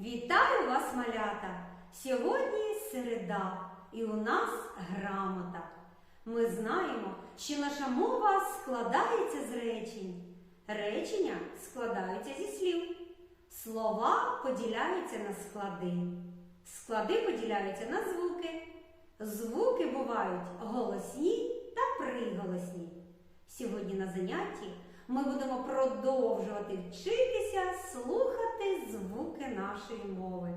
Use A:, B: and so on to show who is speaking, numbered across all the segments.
A: Вітаю вас, малята! Сьогодні середа і у нас грамота. Ми знаємо, що наша мова складається з речень. Речення складаються зі слів. Слова поділяються на склади. Склади поділяються на звуки. Звуки бувають голосні та приголосні. Сьогодні на занятті ми будемо продовжувати вчитися слухати звуки нашої мови,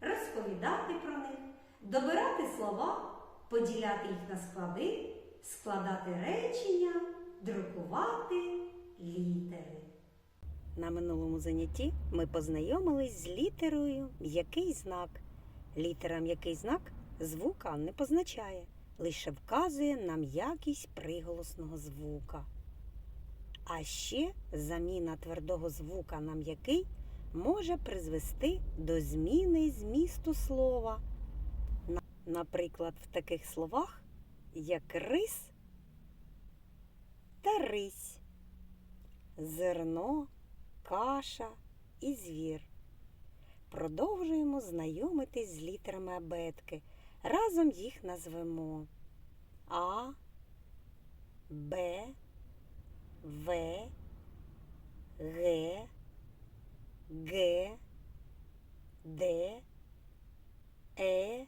A: розповідати про них, добирати слова, поділяти їх на склади, складати речення, друкувати літери.
B: На минулому занятті ми познайомились з літерою м'який знак. Літера м'який знак звука не позначає, лише вказує на м'якість приголосного звука. А ще заміна твердого звука на м'який може призвести до зміни змісту слова. Наприклад, в таких словах, як рис та рись, зерно, каша і звір. Продовжуємо знайомитись з літерами абетки. Разом їх назвемо А, Б, В, Г, Г, Д, Е,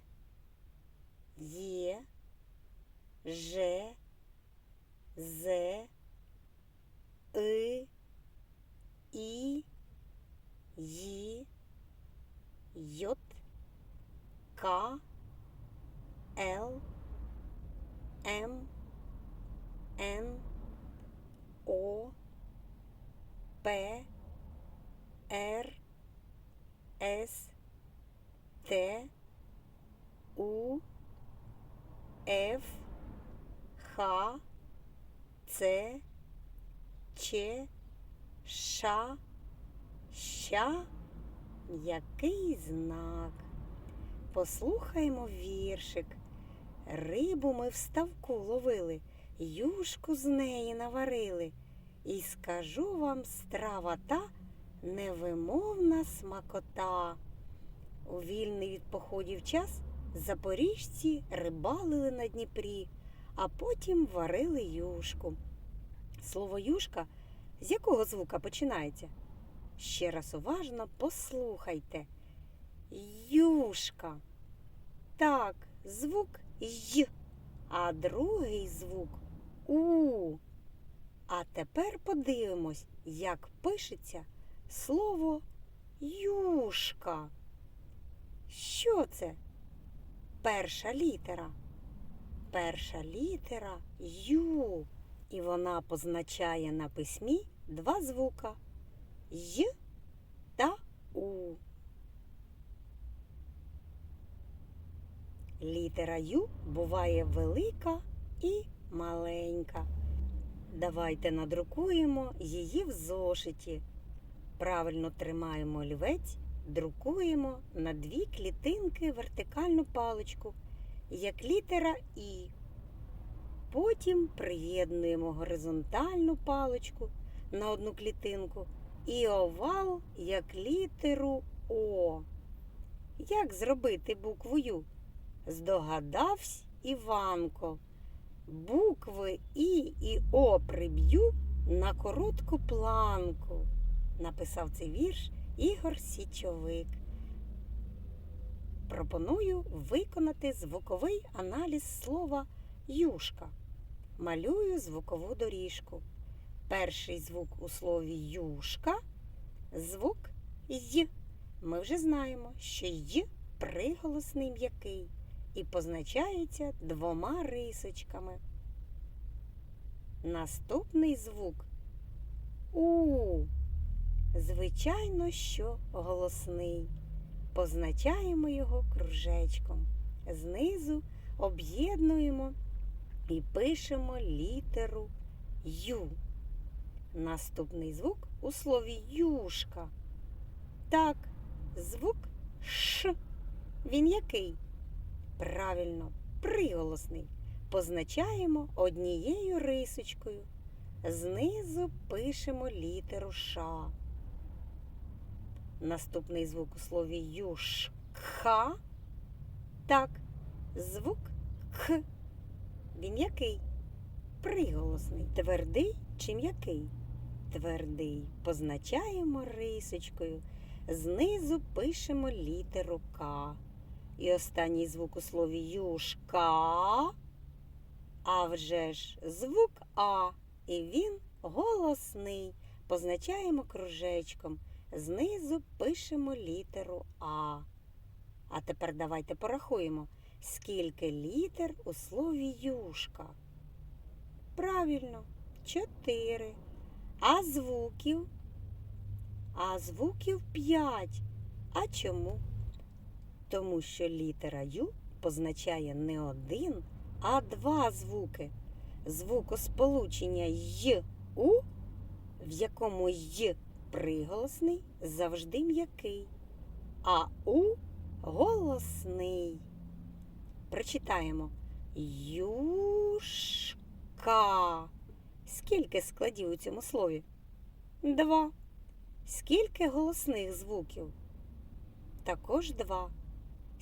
B: Є, Ж, З, И, І, Ї, Йот, К, Л, М, Н, О, П, Р, С, Т, У, Ф, Х, Ц, Ч, Ш, Ща, який знак. Послухаймо віршик. Рибу ми в ставку ловили, юшку з неї наварили. І скажу вам страва та невимовна смакота. У вільний від походів час запоріжці рибалили на Дніпрі, а потім варили юшку. Слово юшка з якого звука починається? Ще раз уважно послухайте. Юшка. Так, звук Й, а другий звук У. А тепер подивимось, як пишеться слово юшка. Що це? Перша літера. Перша літера Ю. І вона позначає на письмі два звука Й та У. Літера Ю буває велика і маленька. Давайте надрукуємо її в зошиті. Правильно тримаємо олівець, друкуємо на дві клітинки вертикальну паличку, як літера І. Потім приєднуємо горизонтальну паличку на одну клітинку і овал як літеру О. Як зробити букву Ю? Здогадавсь Іванко. Букви І і О приб'ю на коротку планку. Написав цей вірш Ігор Січовик. Пропоную виконати звуковий аналіз слова юшка. Малюю звукову доріжку. Перший звук у слові юшка звук Й. Ми вже знаємо, що Й приголосний м'який і позначається двома рисочками. Наступний звук У. Звичайно, що голосний. Позначаємо його кружечком. Знизу об'єднуємо і пишемо літеру Ю. Наступний звук у слові юшка. Так, звук Ш. Він який? Правильно, приголосний. Позначаємо однією рисочкою. Знизу пишемо літеру Ш. Наступний звук у слові юшка. Так, звук К. Він який? Приголосний. Твердий чи м'який? Твердий. Позначаємо рисочкою. Знизу пишемо літеру К. І останній звук у слові юшка. А вже ж звук А. І він голосний. Позначаємо кружечком. Знизу пишемо літеру А. А тепер давайте порахуємо, скільки літер у слові юшка. Правильно, чотири. А звуків? А звуків п'ять. А чому? Тому що літера Ю позначає не один, а два звуки. Звукосполучення Й У, в якому Й приголосний завжди м'який, а У голосний. Прочитаємо Юшка. Скільки складів у цьому слові? Два. Скільки голосних звуків? Також два.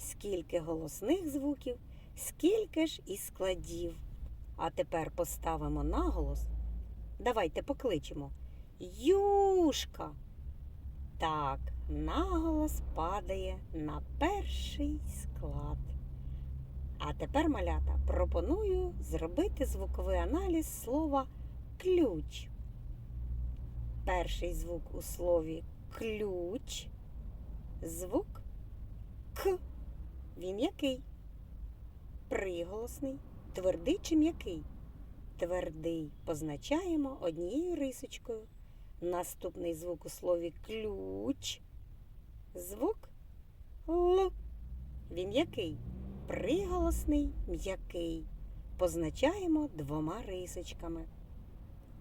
B: Скільки голосних звуків, скільки ж і складів. А тепер поставимо наголос. Давайте покличемо. Юшка. Так, наголос падає на перший склад. А тепер, малята, пропоную зробити звуковий аналіз слова ключ. Перший звук у слові ключ. Звук К. Він який? Приголосний. Твердий чи м'який? Твердий позначаємо однією рисочкою. Наступний звук у слові ключ. Звук Л. Він який? Приголосний м'який. Позначаємо двома рисочками.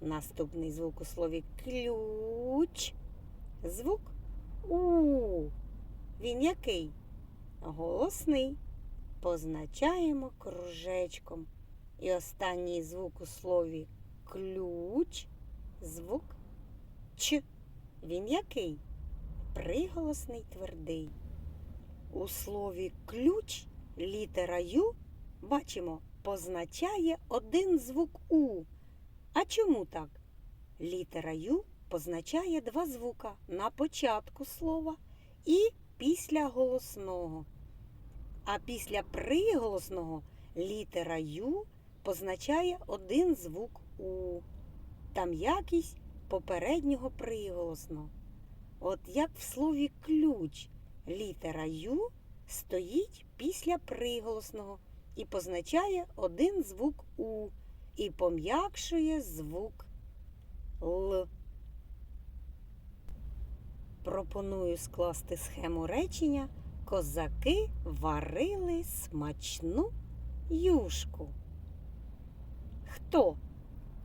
B: Наступний звук у слові ключ. Звук У. Він який? Голосний. Позначаємо кружечком. І останній звук у слові ключ. Звук Ч. Він який? Приголосний твердий. У слові ключ літера Ю, бачимо, позначає один звук У. А чому так? Літера Ю позначає два звука на початку слова і після голосного. А після приголосного літера Ю позначає один звук У. Там якість попереднього приголосного. От як в слові ключ літера Ю стоїть після приголосного і позначає один звук У і пом'якшує звук Л. Пропоную скласти схему речення Козаки варили смачну юшку. Хто?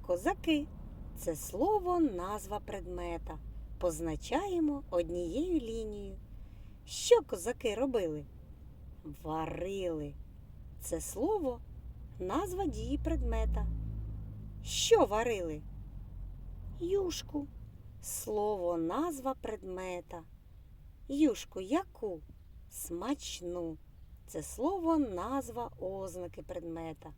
B: Козаки. Це слово назва предмета. Позначаємо однією лінією. Що козаки робили? Варили. Це слово назва дії предмета. Що варили? Юшку. Слово назва предмета. Юшку яку? Смачну. Це слово назва ознаки предмета.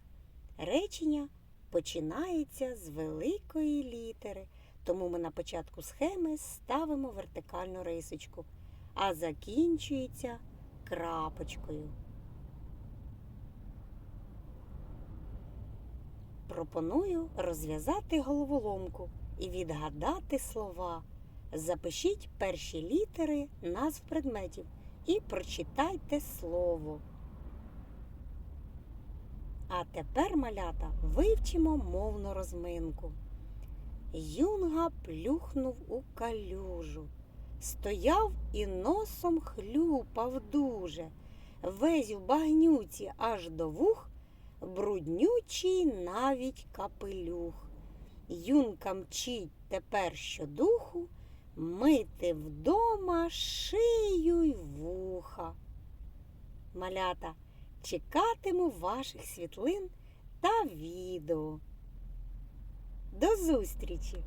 B: Речення починається з великої літери, тому ми на початку схеми ставимо вертикальну рисочку, а закінчується крапочкою. Пропоную розв'язати головоломку і відгадати слова. Запишіть перші літери назв предметів і прочитайте слово. А тепер, малята, вивчимо мовну розминку. Юнга плюхнув у калюжу, стояв і носом хлюпав дуже, весь у багнюці аж до вух, бруднючий навіть капелюх. Юнка мчить тепер щодуху, мити вдома шию й вуха. Малята, чекатиму ваших світлин та відео. До зустрічі!